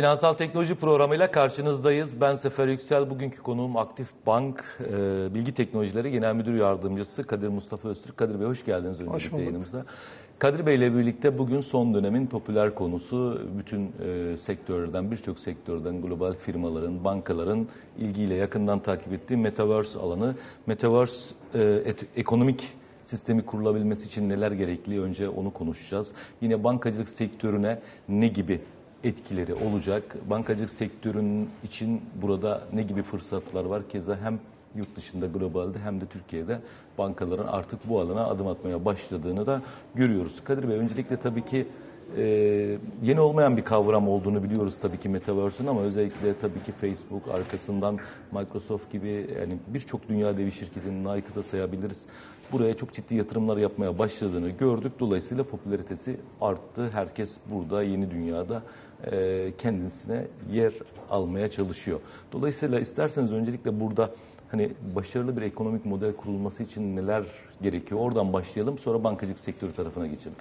Finansal Teknoloji programıyla karşınızdayız. Ben Sefer Yüksel. Bugünkü konuğum Aktif Bank e, Bilgi Teknolojileri Genel Müdür Yardımcısı Kadir Mustafa Öztürk. Kadir Bey hoş geldiniz öncelikle bulduk. yayınımıza. Kadir Bey ile birlikte bugün son dönemin popüler konusu bütün e, sektörlerden, birçok sektörden, global firmaların, bankaların ilgiyle yakından takip ettiği Metaverse alanı. Metaverse e, et- ekonomik sistemi kurulabilmesi için neler gerekli önce onu konuşacağız. Yine bankacılık sektörüne ne gibi etkileri olacak? Bankacılık sektörünün için burada ne gibi fırsatlar var? Keza hem yurt dışında globalde hem de Türkiye'de bankaların artık bu alana adım atmaya başladığını da görüyoruz. Kadir Bey öncelikle tabii ki e, yeni olmayan bir kavram olduğunu biliyoruz tabii ki Metaverse'ün ama özellikle tabii ki Facebook arkasından Microsoft gibi yani birçok dünya devi şirketinin Nike'ı da sayabiliriz. Buraya çok ciddi yatırımlar yapmaya başladığını gördük. Dolayısıyla popülaritesi arttı. Herkes burada yeni dünyada kendisine yer almaya çalışıyor. Dolayısıyla isterseniz öncelikle burada hani başarılı bir ekonomik model kurulması için neler gerekiyor? Oradan başlayalım sonra bankacılık sektörü tarafına geçelim.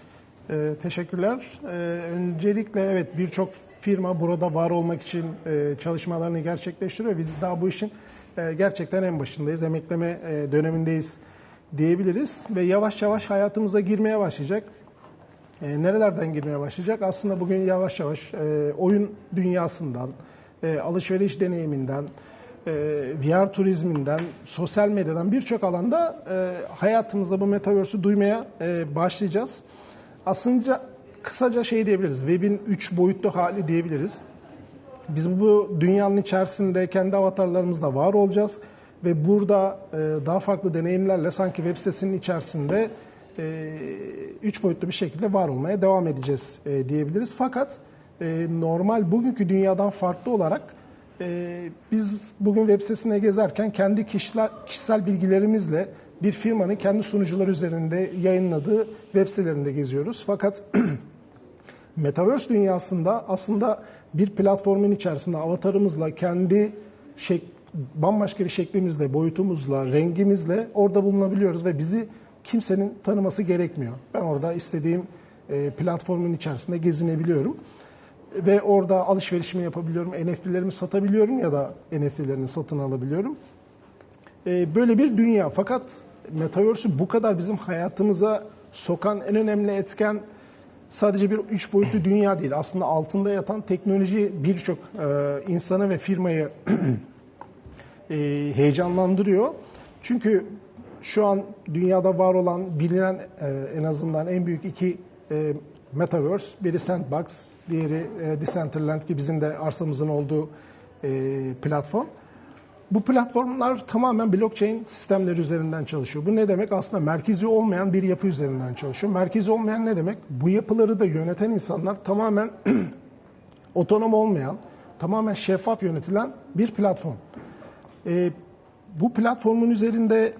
Ee, teşekkürler. Ee, öncelikle evet birçok firma burada var olmak için e, çalışmalarını gerçekleştiriyor. Biz daha bu işin e, gerçekten en başındayız. Emekleme e, dönemindeyiz diyebiliriz ve yavaş yavaş hayatımıza girmeye başlayacak. E, nerelerden girmeye başlayacak? Aslında bugün yavaş yavaş e, oyun dünyasından, e, alışveriş deneyiminden, e, VR turizminden, sosyal medyadan birçok alanda e, hayatımızda bu metaverse'ü duymaya e, başlayacağız. Aslında kısaca şey diyebiliriz, web'in üç boyutlu hali diyebiliriz. Biz bu dünyanın içerisinde kendi avatarlarımızla var olacağız ve burada e, daha farklı deneyimlerle sanki web sitesinin içerisinde e, üç boyutlu bir şekilde var olmaya devam edeceğiz e, diyebiliriz. Fakat e, normal bugünkü dünyadan farklı olarak e, biz bugün web sitesine gezerken kendi kişiler, kişisel bilgilerimizle bir firmanın kendi sunucuları üzerinde yayınladığı web sitelerinde geziyoruz. Fakat Metaverse dünyasında aslında bir platformun içerisinde avatarımızla kendi şek bambaşka bir şeklimizle, boyutumuzla, rengimizle orada bulunabiliyoruz ve bizi kimsenin tanıması gerekmiyor. Ben orada istediğim e, platformun içerisinde gezinebiliyorum ve orada alışverişimi yapabiliyorum, NFT'lerimi satabiliyorum ya da NFT'lerini satın alabiliyorum. E, böyle bir dünya. Fakat Metaverse'ü bu kadar bizim hayatımıza sokan en önemli etken sadece bir üç boyutlu dünya değil. Aslında altında yatan teknoloji birçok e, insanı ve firmayı heyecanlandırıyor. Çünkü şu an dünyada var olan bilinen e, en azından en büyük iki e, metaverse, biri Sandbox, diğeri e, Decentraland ki bizim de arsamızın olduğu e, platform. Bu platformlar tamamen blockchain sistemleri üzerinden çalışıyor. Bu ne demek? Aslında merkezi olmayan bir yapı üzerinden çalışıyor. Merkezi olmayan ne demek? Bu yapıları da yöneten insanlar tamamen otonom olmayan, tamamen şeffaf yönetilen bir platform. Ee, bu platformun üzerinde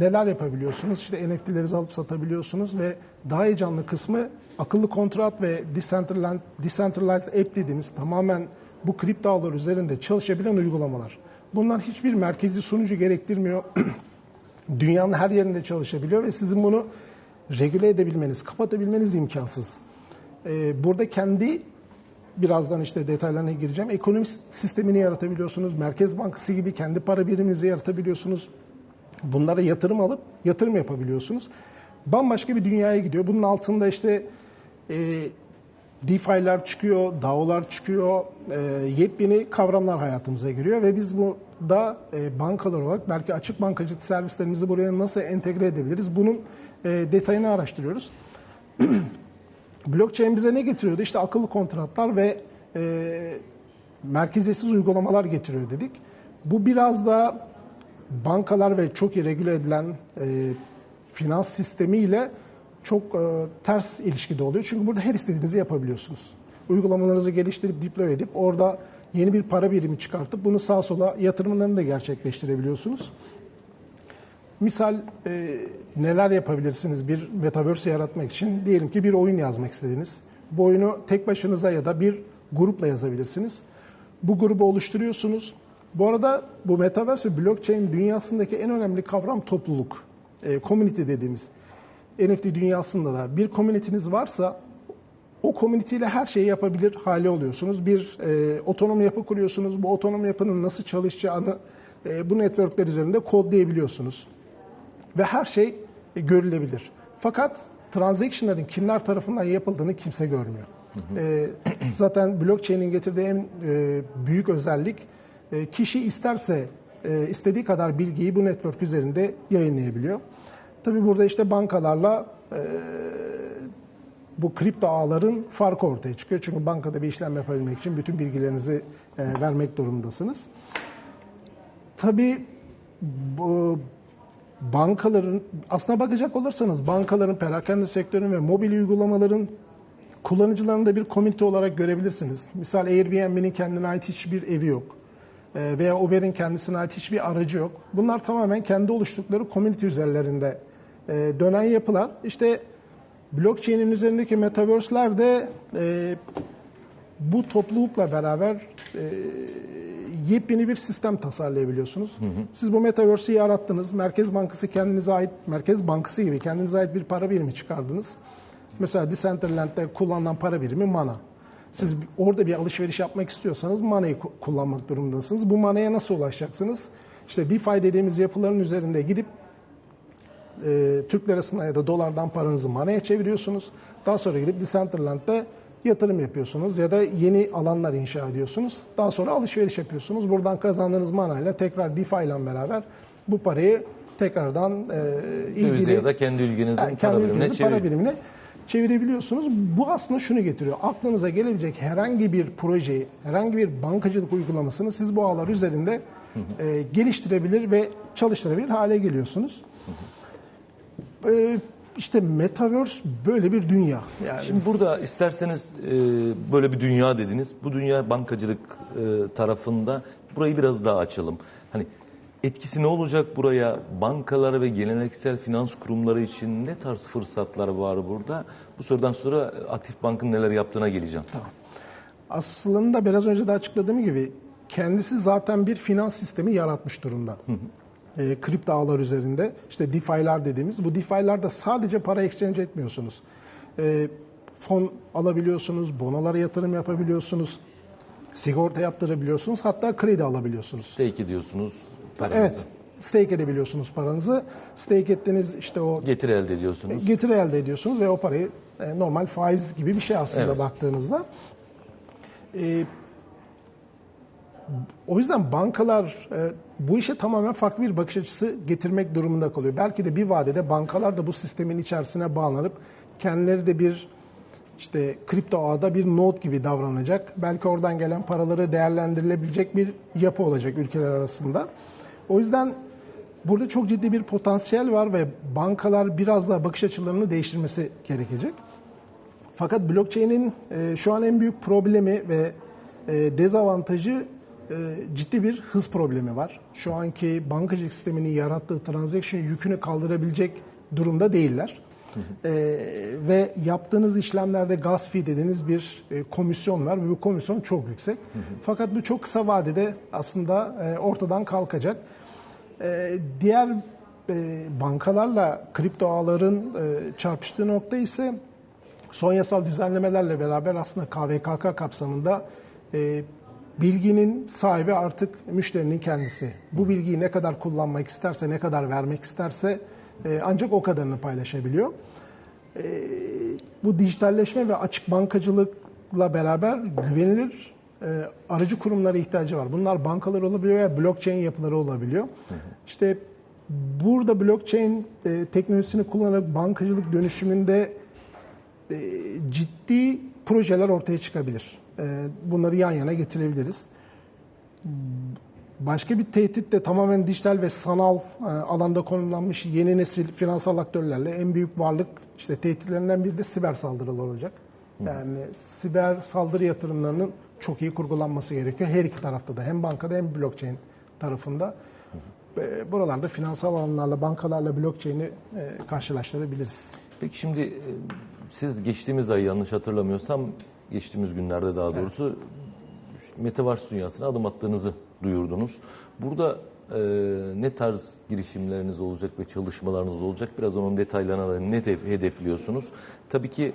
neler yapabiliyorsunuz? İşte NFT'leri alıp satabiliyorsunuz ve daha heyecanlı kısmı akıllı kontrat ve decentralized, decentralized app dediğimiz tamamen bu kripto ağlar üzerinde çalışabilen uygulamalar. Bunlar hiçbir merkezi sunucu gerektirmiyor. Dünyanın her yerinde çalışabiliyor ve sizin bunu regüle edebilmeniz, kapatabilmeniz imkansız. Ee, burada kendi birazdan işte detaylarına gireceğim. Ekonomi sistemini yaratabiliyorsunuz. Merkez Bankası gibi kendi para biriminizi yaratabiliyorsunuz. Bunlara yatırım alıp yatırım yapabiliyorsunuz. Bambaşka bir dünyaya gidiyor. Bunun altında işte e, DeFi'ler çıkıyor, DAO'lar çıkıyor, e, yepyeni kavramlar hayatımıza giriyor ve biz burada e, bankalar olarak belki açık bankacılık servislerimizi buraya nasıl entegre edebiliriz? Bunun e, detayını araştırıyoruz. Blockchain bize ne getiriyordu? İşte akıllı kontratlar ve e, merkeziyetsiz uygulamalar getiriyor dedik. Bu biraz da bankalar ve çok iyi regüle edilen e, finans sistemiyle çok e, ters ilişkide oluyor. Çünkü burada her istediğinizi yapabiliyorsunuz. Uygulamalarınızı geliştirip deploy edip orada yeni bir para birimi çıkartıp bunu sağa sola yatırımlarını da gerçekleştirebiliyorsunuz. Misal e, neler yapabilirsiniz bir metaverse yaratmak için? Diyelim ki bir oyun yazmak istediniz. Bu oyunu tek başınıza ya da bir grupla yazabilirsiniz. Bu grubu oluşturuyorsunuz. Bu arada bu metaverse ve blockchain dünyasındaki en önemli kavram topluluk. E, community dediğimiz. NFT dünyasında da bir community'niz varsa o community ile her şeyi yapabilir hale oluyorsunuz. Bir e, otonom yapı kuruyorsunuz. Bu otonom yapının nasıl çalışacağını e, bu networkler üzerinde kodlayabiliyorsunuz. Ve her şey e, görülebilir. Fakat transaction'ların kimler tarafından yapıldığını kimse görmüyor. E, zaten blockchain'in getirdiği en e, büyük özellik e, kişi isterse e, istediği kadar bilgiyi bu network üzerinde yayınlayabiliyor. Tabii burada işte bankalarla e, bu kripto ağların farkı ortaya çıkıyor. Çünkü bankada bir işlem yapabilmek için bütün bilgilerinizi e, vermek durumundasınız. Tabii bu bankaların aslına bakacak olursanız bankaların, perakende sektörün ve mobil uygulamaların kullanıcılarını da bir komünite olarak görebilirsiniz. Misal Airbnb'nin kendine ait hiçbir evi yok. E, Veya Uber'in kendisine ait hiçbir aracı yok. Bunlar tamamen kendi oluştukları komünite üzerlerinde e, dönen yapılar. İşte blockchain'in üzerindeki metaverse'ler de e, bu toplulukla beraber e, yepyeni bir sistem tasarlayabiliyorsunuz. Siz bu metaverse'i yarattınız. Merkez Bankası kendinize ait, Merkez Bankası gibi kendinize ait bir para birimi çıkardınız. Mesela Decentraland'de kullanılan para birimi mana. Siz orada bir alışveriş yapmak istiyorsanız manayı ku- kullanmak durumundasınız. Bu manaya nasıl ulaşacaksınız? İşte DeFi dediğimiz yapıların üzerinde gidip e, Türk lirasına ya da dolardan paranızı manaya çeviriyorsunuz. Daha sonra gidip Decentraland'da yatırım yapıyorsunuz ya da yeni alanlar inşa ediyorsunuz. Daha sonra alışveriş yapıyorsunuz. Buradan kazandığınız manayla tekrar DeFi ile beraber bu parayı tekrardan e, ilgili ya da kendi ülkenizin yani para kendi birimine ülkenizin para birimine çevirebiliyorsunuz. Bu aslında şunu getiriyor. Aklınıza gelebilecek herhangi bir projeyi, herhangi bir bankacılık uygulamasını siz bu ağlar üzerinde e, geliştirebilir ve çalıştırabilir hale geliyorsunuz. E, işte Metaverse böyle bir dünya. Yani Şimdi burada isterseniz e, böyle bir dünya dediniz. Bu dünya bankacılık e, tarafında burayı biraz daha açalım. Hani etkisi ne olacak buraya? Bankalara ve geleneksel finans kurumları için ne tarz fırsatlar var burada? Bu sorudan sonra Aktif Bank'ın neler yaptığına geleceğim. aslında biraz önce de açıkladığım gibi kendisi zaten bir finans sistemi yaratmış durumda. E, kripto ağlar üzerinde işte DeFi'ler dediğimiz bu DeFi'lerde sadece para exchange etmiyorsunuz. E, fon alabiliyorsunuz, bonolara yatırım yapabiliyorsunuz, sigorta yaptırabiliyorsunuz, hatta kredi alabiliyorsunuz. Stake ediyorsunuz paranızı. Evet, stake edebiliyorsunuz paranızı. Stake ettiğiniz işte o Getiri elde ediyorsunuz. getiri elde ediyorsunuz ve o parayı e, normal faiz gibi bir şey aslında Evet. baktığınızda. E, o yüzden bankalar e, bu işe tamamen farklı bir bakış açısı getirmek durumunda kalıyor. Belki de bir vadede bankalar da bu sistemin içerisine bağlanıp kendileri de bir işte kripto ağda bir node gibi davranacak. Belki oradan gelen paraları değerlendirilebilecek bir yapı olacak ülkeler arasında. O yüzden burada çok ciddi bir potansiyel var ve bankalar biraz daha bakış açılarını değiştirmesi gerekecek. Fakat blockchain'in e, şu an en büyük problemi ve e, dezavantajı ciddi bir hız problemi var. Şu anki bankacılık sisteminin yarattığı transaction yükünü kaldırabilecek durumda değiller. E, ve yaptığınız işlemlerde gas fee dediğiniz bir e, komisyon var ve bu komisyon çok yüksek. Fakat bu çok kısa vadede aslında e, ortadan kalkacak. E, diğer e, bankalarla kripto ağların e, çarpıştığı nokta ise son yasal düzenlemelerle beraber aslında KVKK kapsamında e, bilginin sahibi artık müşterinin kendisi. Bu bilgiyi ne kadar kullanmak isterse, ne kadar vermek isterse e, ancak o kadarını paylaşabiliyor. E, bu dijitalleşme ve açık bankacılıkla beraber güvenilir e, aracı kurumlara ihtiyacı var. Bunlar bankalar olabiliyor veya blockchain yapıları olabiliyor. İşte burada blockchain teknolojisini kullanarak bankacılık dönüşümünde ciddi projeler ortaya çıkabilir. E, bunları yan yana getirebiliriz. Başka bir tehdit de tamamen dijital ve sanal e, alanda konumlanmış yeni nesil finansal aktörlerle en büyük varlık işte tehditlerinden biri de siber saldırılar olacak. Yani siber saldırı yatırımlarının çok iyi kurgulanması gerekiyor. Her iki tarafta da hem bankada hem blockchain tarafında. E, Buralarda finansal alanlarla, bankalarla blockchain'i e, karşılaştırabiliriz. Peki şimdi e, siz geçtiğimiz ay yanlış hatırlamıyorsam geçtiğimiz günlerde daha doğrusu Metaverse dünyasına adım attığınızı duyurdunuz. Burada e, ne tarz girişimleriniz olacak ve çalışmalarınız olacak? Biraz onun detaylarına da ne hedef- hedefliyorsunuz? Tabii ki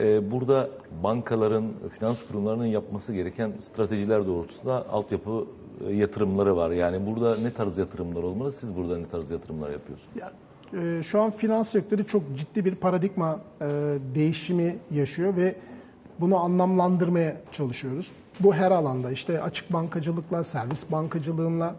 e, burada bankaların, finans kurumlarının yapması gereken stratejiler doğrultusunda altyapı e, yatırımları var. Yani burada ne tarz yatırımlar olmalı? Siz burada ne tarz yatırımlar yapıyorsunuz? Ya, e, şu an finans sektörü çok ciddi bir paradigma e, değişimi yaşıyor ve bunu anlamlandırmaya çalışıyoruz. Bu her alanda işte açık bankacılıkla, servis bankacılığıyla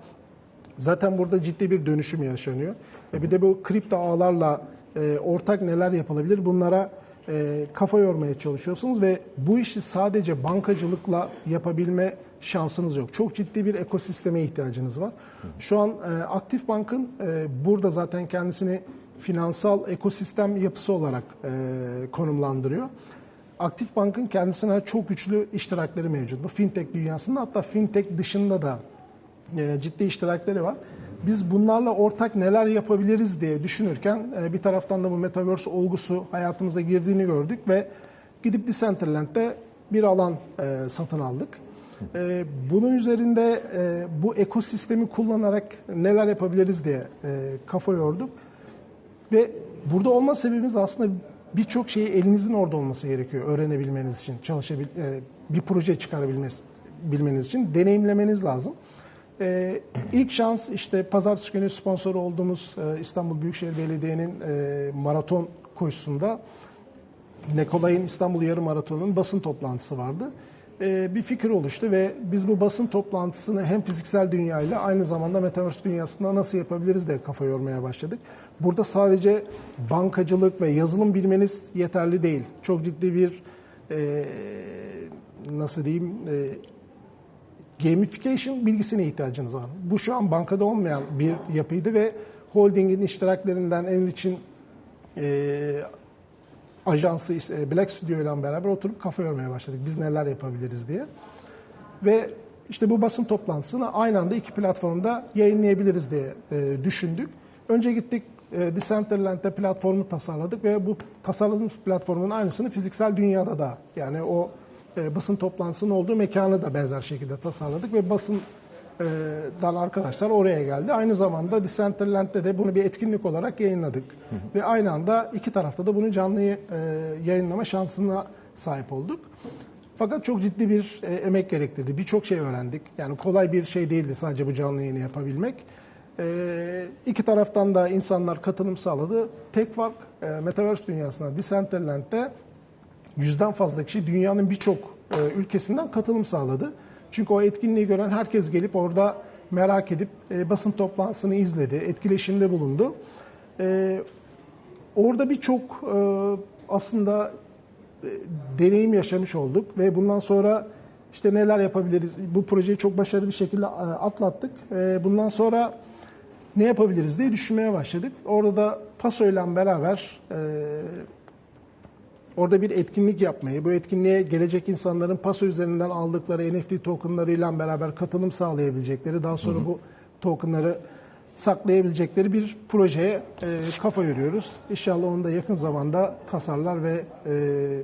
zaten burada ciddi bir dönüşüm yaşanıyor. E, bir de bu kripto ağlarla e, ortak neler yapılabilir bunlara e, kafa yormaya çalışıyorsunuz ve bu işi sadece bankacılıkla yapabilme şansınız yok. Çok ciddi bir ekosisteme ihtiyacınız var. Şu an e, Aktif Bank'ın e, burada zaten kendisini finansal ekosistem yapısı olarak e, konumlandırıyor. Aktif Bank'ın kendisine çok güçlü iştirakleri mevcut. Bu fintech dünyasında hatta fintech dışında da e, ciddi iştirakleri var. Biz bunlarla ortak neler yapabiliriz diye düşünürken e, bir taraftan da bu metaverse olgusu hayatımıza girdiğini gördük ve gidip Decentraland'de bir alan e, satın aldık. Bunun üzerinde bu ekosistemi kullanarak neler yapabiliriz diye kafa yorduk. Ve burada olma sebebimiz aslında birçok şeyi elinizin orada olması gerekiyor öğrenebilmeniz için, çalışabil e, bir proje çıkarabilmeniz bilmeniz için deneyimlemeniz lazım. E, ilk şans işte pazartesi günü sponsor olduğumuz e, İstanbul Büyükşehir Belediye'nin e, maraton koşusunda Nekolay'ın İstanbul Yarım Maratonu'nun basın toplantısı vardı. E, bir fikir oluştu ve biz bu basın toplantısını hem fiziksel dünyayla aynı zamanda Metaverse dünyasında nasıl yapabiliriz de kafa yormaya başladık. Burada sadece bankacılık ve yazılım bilmeniz yeterli değil. Çok ciddi bir e, nasıl diyeyim e, gamification bilgisine ihtiyacınız var. Bu şu an bankada olmayan bir yapıydı ve holdingin iştiraklerinden Enrich'in e, ajansı e, Black Studio ile beraber oturup kafa yormaya başladık. Biz neler yapabiliriz diye. Ve işte bu basın toplantısını aynı anda iki platformda yayınlayabiliriz diye e, düşündük. Önce gittik e, Decentraland'de platformu tasarladık ve bu tasarladığımız platformun aynısını fiziksel dünyada da yani o basın toplantısının olduğu mekanı da benzer şekilde tasarladık ve basın dan arkadaşlar oraya geldi. Aynı zamanda Decentraland'de de bunu bir etkinlik olarak yayınladık. Hı hı. Ve aynı anda iki tarafta da bunu canlı e, yayınlama şansına sahip olduk. Fakat çok ciddi bir e, emek gerektirdi. Birçok şey öğrendik. Yani kolay bir şey değildi sadece bu canlı yayını yapabilmek. E, iki taraftan da insanlar katılım sağladı. Tek fark e, Metaverse dünyasında Decentraland'de yüzden fazla kişi dünyanın birçok ülkesinden katılım sağladı. Çünkü o etkinliği gören herkes gelip orada merak edip e, basın toplantısını izledi, etkileşimde bulundu. E, orada birçok e, aslında e, deneyim yaşamış olduk ve bundan sonra işte neler yapabiliriz? Bu projeyi çok başarılı bir şekilde e, atlattık. E, bundan sonra ne yapabiliriz diye düşünmeye başladık. Orada da Paso ile beraber e, orada bir etkinlik yapmayı, bu etkinliğe gelecek insanların Paso üzerinden aldıkları NFT tokenlarıyla beraber katılım sağlayabilecekleri, daha sonra hı hı. bu tokenları saklayabilecekleri bir projeye e, kafa yoruyoruz. İnşallah onu da yakın zamanda tasarlar ve e,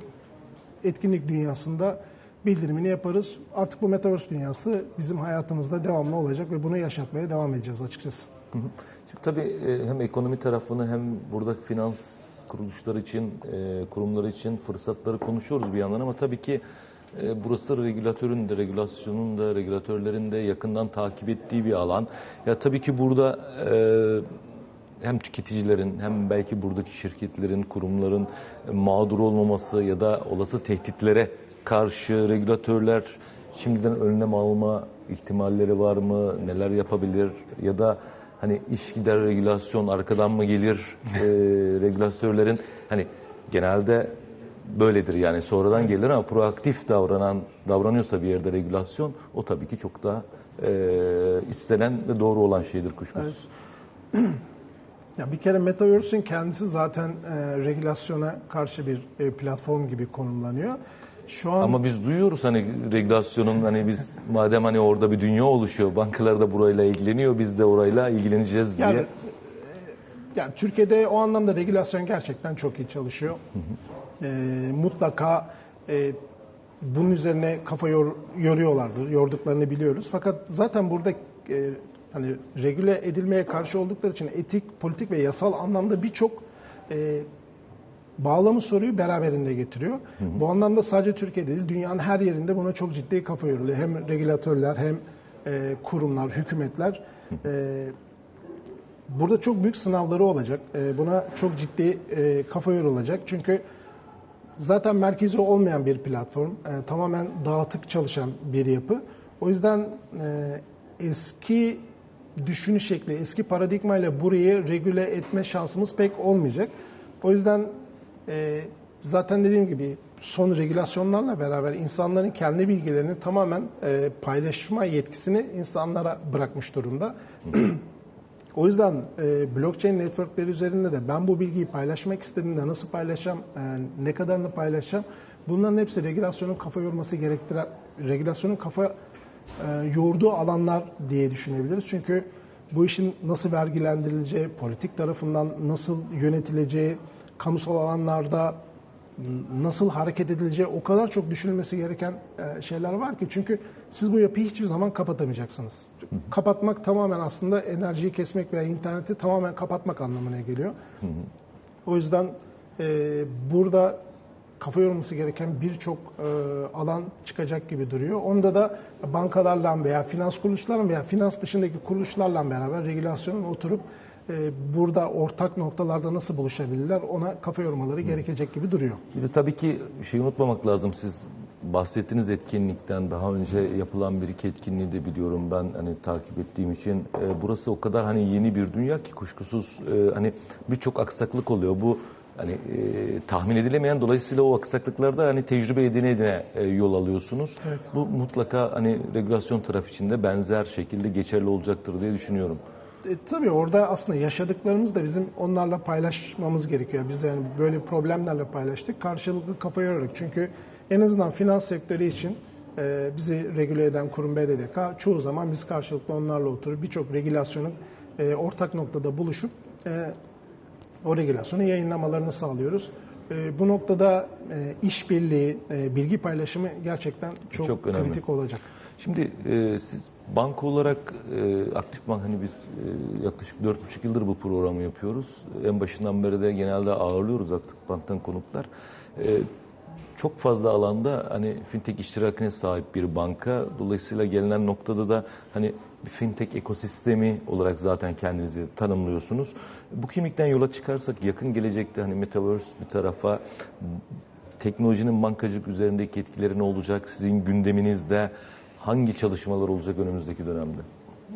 etkinlik dünyasında bildirimini yaparız. Artık bu Metaverse dünyası bizim hayatımızda devamlı olacak ve bunu yaşatmaya devam edeceğiz açıkçası. Şimdi tabii e, hem ekonomi tarafını hem burada finans kuruluşlar için, e, kurumlar için fırsatları konuşuyoruz bir yandan ama tabii ki e, burası regülatörün de, regülasyonun da, regülatörlerin de yakından takip ettiği bir alan. Ya tabii ki burada e, hem tüketicilerin hem belki buradaki şirketlerin, kurumların mağdur olmaması ya da olası tehditlere karşı regülatörler şimdiden önlem alma ihtimalleri var mı? Neler yapabilir? Ya da hani iş gider regülasyon arkadan mı gelir e, regülatörlerin hani genelde böyledir yani sonradan evet. gelir ama proaktif davranan davranıyorsa bir yerde regülasyon o tabii ki çok daha e, istenen ve doğru olan şeydir kuşkusuz. Evet. Ya bir kere Metaverse'ün kendisi zaten e, regülasyona karşı bir e, platform gibi konumlanıyor. Şu an Ama biz duyuyoruz hani regülasyonun hani biz madem hani orada bir dünya oluşuyor, bankalar da burayla ilgileniyor, biz de orayla ilgileneceğiz diye. Yani, e, yani Türkiye'de o anlamda regülasyon gerçekten çok iyi çalışıyor. Hı hı. E, mutlaka e, bunun üzerine kafa yor, yoruyorlardır, yorduklarını biliyoruz. Fakat zaten burada e, hani regüle edilmeye karşı oldukları için etik, politik ve yasal anlamda birçok e, bağlamı soruyu beraberinde getiriyor. Bu anlamda sadece Türkiye değil, dünyanın her yerinde buna çok ciddi kafa yoruluyor. Hem regülatörler hem e, kurumlar, hükümetler. E, burada çok büyük sınavları olacak. E, buna çok ciddi e, kafa yorulacak. Çünkü zaten merkezi olmayan bir platform, e, tamamen dağıtık çalışan bir yapı. O yüzden e, eski düşünüş şekli, eski paradigmayla burayı regüle etme şansımız pek olmayacak. O yüzden e, zaten dediğim gibi son regülasyonlarla beraber insanların kendi bilgilerini tamamen e, paylaşma yetkisini insanlara bırakmış durumda. O yüzden e, blockchain networkleri üzerinde de ben bu bilgiyi paylaşmak istediğimde nasıl paylaşacağım, e, ne kadarını paylaşacağım bunların hepsi regülasyonun kafa yorması gerektiren, regülasyonun kafa e, yorduğu alanlar diye düşünebiliriz. Çünkü bu işin nasıl vergilendirileceği, politik tarafından nasıl yönetileceği, kamusal alanlarda nasıl hareket edileceği o kadar çok düşünülmesi gereken e, şeyler var ki çünkü siz bu yapıyı hiçbir zaman kapatamayacaksınız. Kapatmak tamamen aslında enerjiyi kesmek veya interneti tamamen kapatmak anlamına geliyor. O yüzden e, burada kafa yorulması gereken birçok e, alan çıkacak gibi duruyor. Onda da bankalarla veya finans kuruluşlarla veya finans dışındaki kuruluşlarla beraber regülasyonun oturup burada ortak noktalarda nasıl buluşabilirler ona kafa yormaları gerekecek gibi duruyor. Bir de tabii ki şey unutmamak lazım. Siz bahsettiğiniz etkinlikten daha önce yapılan bir iki etkinliği de biliyorum ben hani takip ettiğim için. E, burası o kadar hani yeni bir dünya ki kuşkusuz e, hani birçok aksaklık oluyor. Bu hani e, tahmin edilemeyen dolayısıyla o aksaklıklarda hani tecrübe edine edine e, yol alıyorsunuz. Evet. Bu mutlaka hani regülasyon tarafı içinde benzer şekilde geçerli olacaktır diye düşünüyorum. E, tabii orada aslında yaşadıklarımız da bizim onlarla paylaşmamız gerekiyor. Biz yani böyle problemlerle paylaştık. Karşılıklı kafa yorarak. Çünkü en azından finans sektörü için e, bizi regüle eden kurum BDDK çoğu zaman biz karşılıklı onlarla oturup birçok regülasyonun e, ortak noktada buluşup e, o regülasyonu yayınlamalarını sağlıyoruz. E, bu noktada e, işbirliği, e, bilgi paylaşımı gerçekten çok, Çok önemli. kritik olacak. Şimdi e, siz banka olarak e, aktif bank hani biz e, yaklaşık 4,5 yıldır bu programı yapıyoruz. En başından beri de genelde ağırlıyoruz aktif banktan konuklar. E, çok fazla alanda hani fintech iştirakine sahip bir banka. Dolayısıyla gelinen noktada da hani bir fintech ekosistemi olarak zaten kendinizi tanımlıyorsunuz. Bu kimlikten yola çıkarsak yakın gelecekte hani metaverse bir tarafa teknolojinin bankacılık üzerindeki etkileri ne olacak? Sizin gündeminizde hangi çalışmalar olacak önümüzdeki dönemde?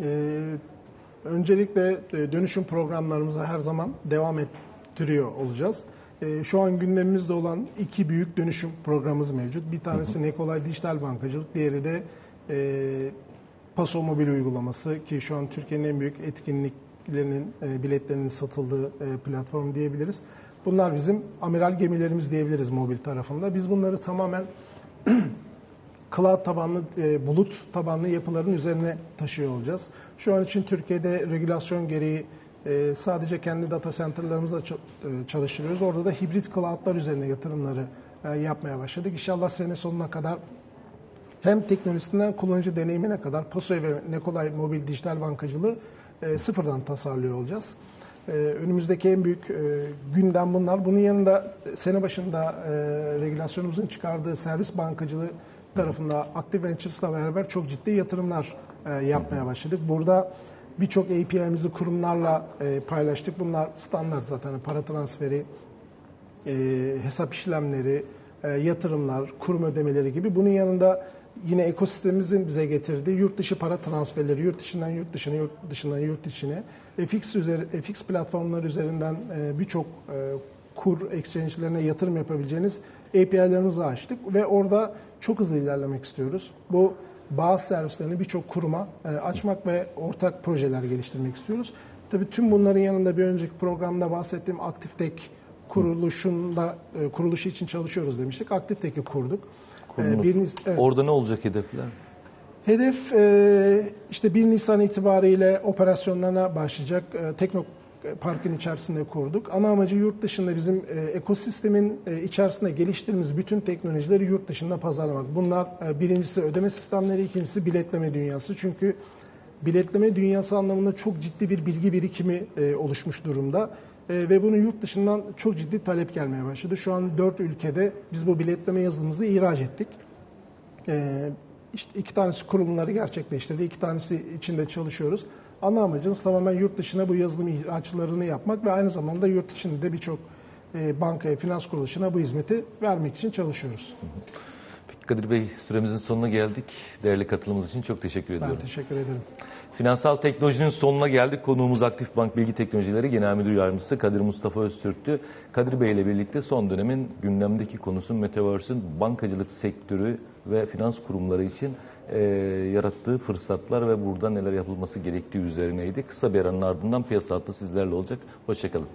Ee, öncelikle e, dönüşüm programlarımıza her zaman devam ettiriyor olacağız. Ee, şu an gündemimizde olan iki büyük dönüşüm programımız mevcut. Bir tanesi Nekolay Dijital Bankacılık, diğeri de e, Paso Mobil uygulaması ki şu an Türkiye'nin en büyük etkinliklerinin, e, biletlerinin satıldığı e, platform diyebiliriz. Bunlar bizim amiral gemilerimiz diyebiliriz mobil tarafında. Biz bunları tamamen cloud tabanlı, e, bulut tabanlı yapıların üzerine taşıyor olacağız. Şu an için Türkiye'de regülasyon gereği e, sadece kendi data center'larımızda ça- e, çalıştırıyoruz. Orada da hibrit cloud'lar üzerine yatırımları e, yapmaya başladık. İnşallah sene sonuna kadar hem teknolojisinden kullanıcı deneyimine kadar Paso ve Nekolay mobil dijital bankacılığı e, sıfırdan tasarlıyor olacağız. E, önümüzdeki en büyük e, gündem bunlar. Bunun yanında sene başında e, regülasyonumuzun çıkardığı servis bankacılığı tarafında Active Ventures'la beraber çok ciddi yatırımlar e, yapmaya başladık. Burada birçok API'mizi kurumlarla e, paylaştık. Bunlar standart zaten para transferi, e, hesap işlemleri, e, yatırımlar, kurum ödemeleri gibi. Bunun yanında yine ekosistemimizin bize getirdiği yurt dışı para transferleri, yurt dışından yurt dışına, yurt dışından yurt içine, FX, üzeri, FX platformları üzerinden e, birçok e, kur exchange'lerine yatırım yapabileceğiniz API'lerimizi açtık ve orada çok hızlı ilerlemek istiyoruz. Bu bazı servislerini birçok kuruma e, açmak ve ortak projeler geliştirmek istiyoruz. Tabii tüm bunların yanında bir önceki programda bahsettiğim Aktiftek kuruluşunda e, kuruluşu için çalışıyoruz demiştik. Aktiftek'i kurduk. E, Nis- evet. Orada ne olacak hedefler? Hedef işte 1 Nisan itibariyle operasyonlarına başlayacak. E, Teknopark'ın içerisinde kurduk. Ana amacı yurt dışında bizim e, ekosistemin e, içerisinde geliştirdiğimiz bütün teknolojileri yurt dışında pazarlamak. Bunlar e, birincisi ödeme sistemleri, ikincisi biletleme dünyası. Çünkü biletleme dünyası anlamında çok ciddi bir bilgi birikimi e, oluşmuş durumda. E, ve bunun yurt dışından çok ciddi talep gelmeye başladı. Şu an 4 ülkede biz bu biletleme yazılımımızı ihraç ettik. E, işte iki tanesi kurumları gerçekleştirdi, iki tanesi içinde çalışıyoruz. Ana amacımız tamamen yurt dışına bu yazılım ihraçlarını yapmak ve aynı zamanda yurt içinde de birçok e, bankaya, finans kuruluşuna bu hizmeti vermek için çalışıyoruz. Peki Kadir Bey süremizin sonuna geldik. Değerli katılımınız için çok teşekkür ediyorum. Ben teşekkür ederim. Finansal teknolojinin sonuna geldik. Konuğumuz Aktif Bank Bilgi Teknolojileri Genel Müdür Yardımcısı Kadir Mustafa Öztürk'tü. Kadir Bey ile birlikte son dönemin gündemdeki konusu Metaverse'ün bankacılık sektörü ve finans kurumları için e, yarattığı fırsatlar ve burada neler yapılması gerektiği üzerineydi. Kısa bir aranın ardından piyasa hattı sizlerle olacak. Hoşçakalın.